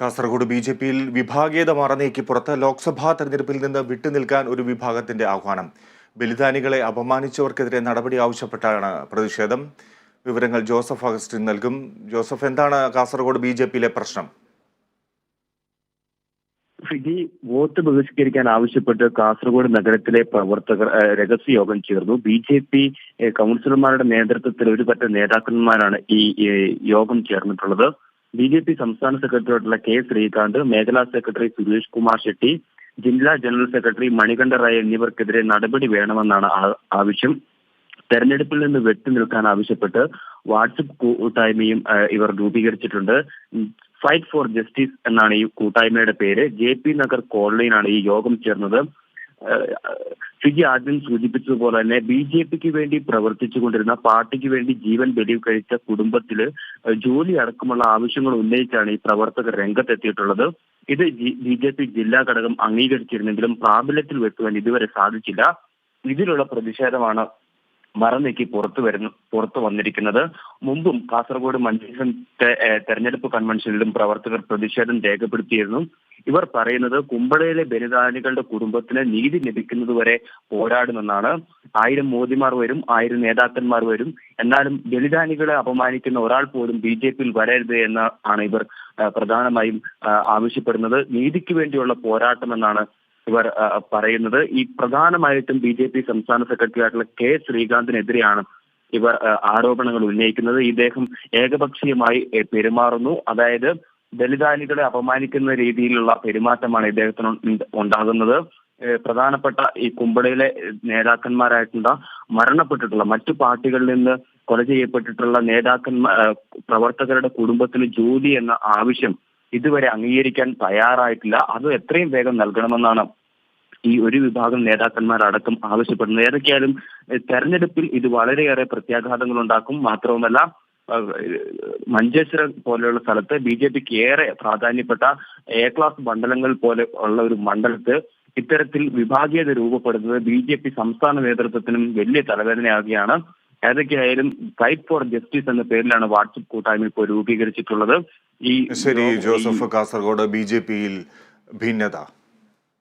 Kasaragod B J പിയിൽ വിഭാഗീയത മറനീക്കി പുറത്ത് ലോക്സഭാ തെരഞ്ഞെടുപ്പിൽ നിന്ന് വിട്ടുനിൽക്കാൻ ഒരു വിഭാഗത്തിന്റെ ആഹ്വാനം. ബലിദാനികളെ അപമാനിച്ചവർക്കെതിരെ നടപടി ആവശ്യപ്പെട്ടാണ് പ്രതിഷേധം. വിവരങ്ങൾ ജോസഫ് അഗസ്റ്റിൻ നൽകും. ജോസഫ് എന്താണ് കാസർഗോഡ് ബി ജെ പിയിലെ പ്രശ്നം? ഫിജി വോട്ട് ബഹിഷ്കരിക്കാൻ ആവശ്യപ്പെട്ട് കാസർഗോഡ് നഗരത്തിലെ പ്രവർത്തകർ രഹസ്യ രഹസ്യയോഗം ചേർന്നു. ബി ജെ പി കൗൺസിലർമാരുടെ നേതൃത്വത്തിൽ ഒരുപറ്റ നേതാക്കന്മാരാണ് ഈ യോഗം ചേർന്നിട്ടുള്ളത്. ബി ജെ പി സംസ്ഥാന സെക്രട്ടറിയായിട്ടുള്ള കെ ശ്രീകാന്ത് മേഖലാ സെക്രട്ടറി സുരേഷ് കുമാർ ഷെട്ടി ജില്ലാ ജനറൽ സെക്രട്ടറി മണികണ്ഠ റായ് എന്നിവർക്കെതിരെ നടപടി വേണമെന്നാണ് ആവശ്യം. തെരഞ്ഞെടുപ്പിൽ നിന്ന് വെട്ടിനിൽക്കാൻ ആവശ്യപ്പെട്ട് വാട്സപ്പ് കൂട്ടായ്മയും ഇവർ രൂപീകരിച്ചിട്ടുണ്ട്. ഫൈറ്റ് ഫോർ ജസ്റ്റിസ് എന്നാണ് ഈ കൂട്ടായ്മയുടെ പേര്. ജെ പി നഗർ കോളനിയിലാണ് ഈ യോഗം ചേർന്നത്. ഫിജി ആദ്യം സൂചിപ്പിച്ചതുപോലെ തന്നെ ബി ജെ പിക്ക് വേണ്ടി പ്രവർത്തിച്ചു കൊണ്ടിരുന്ന പാർട്ടിക്ക് വേണ്ടി ജീവൻ ബലി കഴിച്ച കുടുംബത്തിൽ ജോലി അടക്കമുള്ള ആവശ്യങ്ങൾ ഉന്നയിച്ചാണ് ഈ പ്രവർത്തകർ രംഗത്തെത്തിയിട്ടുള്ളത്. ഇത് ബി ജെ പി ജില്ലാ ഘടകം അംഗീകരിച്ചിരുന്നെങ്കിലും പ്രാബല്യത്തിൽ വെക്കുവാൻ ഇതുവരെ സാധിച്ചില്ല. ഇതിലുള്ള പ്രതിഷേധമാണ് മറനീക്കി പുറത്തു വരുന്നു പുറത്തു വന്നിരിക്കുന്നത്. മുമ്പും കാസർഗോഡ് മഞ്ചേശ്വരം തെരഞ്ഞെടുപ്പ് കൺവെൻഷനിലും പ്രവർത്തകർ പ്രതിഷേധം രേഖപ്പെടുത്തിയിരുന്നു. ഇവർ പറയുന്നത് കുമ്പളയിലെ ബലിദാനികളുടെ കുടുംബത്തിന് നീതി ലഭിക്കുന്നതുവരെ പോരാടുമെന്നാണ്. ആയിരം മോദിമാർ വരും ആയിരം നേതാക്കന്മാർ വരും. എന്നാലും ബലിദാനികളെ അപമാനിക്കുന്ന ഒരാൾ പോലും ബി ജെ പിയിൽ വരരുത് എന്ന് ആണ് ഇവർ പ്രധാനമായും ആവശ്യപ്പെടുന്നത്. നീതിക്ക് വേണ്ടിയുള്ള പോരാട്ടമെന്നാണ് ഇവർ പറയുന്നത്. ഈ പ്രധാനമായിട്ടും ബി ജെ പി സംസ്ഥാന സെക്രട്ടറി ആയിട്ടുള്ള കെ ശ്രീകാന്തിനെതിരെയാണ് ഇവർ ആരോപണങ്ങൾ ഉന്നയിക്കുന്നത്. ഇദ്ദേഹം ഏകപക്ഷീയമായി പെരുമാറുന്നു. അതായത് ദലിതാനികളെ അപമാനിക്കുന്ന രീതിയിലുള്ള പെരുമാറ്റമാണ് ഇദ്ദേഹത്തിന് ഉണ്ടാകുന്നത്. പ്രധാനപ്പെട്ട ഈ കുമ്പളയിലെ നേതാക്കന്മാരായിട്ടുള്ള മരണപ്പെട്ടിട്ടുള്ള മറ്റു പാർട്ടികളിൽ നിന്ന് കൊല ചെയ്യപ്പെട്ടിട്ടുള്ള നേതാക്കന്മാർ പ്രവർത്തകരുടെ കുടുംബത്തിന് ജോലി എന്ന ആവശ്യം ഇതുവരെ അംഗീകരിക്കാൻ തയ്യാറായിട്ടില്ല. അത് എത്രയും വേഗം നൽകണമെന്നാണ് ഈ ഒരു വിഭാഗം നേതാക്കന്മാരടക്കം ആവശ്യപ്പെടുന്നത് ഏതൊക്കെയായാലും തെരഞ്ഞെടുപ്പിൽ ഇത് വളരെയേറെ പ്രത്യാഘാതങ്ങൾ ഉണ്ടാക്കും മാത്രവുമല്ല മഞ്ചേശ്വരം പോലെയുള്ള സ്ഥലത്ത് ബി ജെ പിക്ക് ഏറെ പ്രാധാന്യപ്പെട്ട എ ക്ലാസ് മണ്ഡലങ്ങൾ പോലെ ഉള്ള ഒരു മണ്ഡലത്ത് ഇത്തരത്തിൽ വിഭാഗീയത രൂപപ്പെടുന്നത് ബി ജെ പി സംസ്ഥാന നേതൃത്വത്തിനും വലിയ തലവേദനയാകുകയാണ് ഏതൊക്കെയായാലും ഫൈറ്റ് ഫോർ ജസ്റ്റിസ് എന്ന പേരിലാണ് വാട്സപ്പ് കൂട്ടായ്മ ഇപ്പോൾ രൂപീകരിച്ചിട്ടുള്ളത്. ഈ ശരി ജോസഫ് കാസർഗോഡ് ബി ജെ പിയിൽ ഭിന്നത.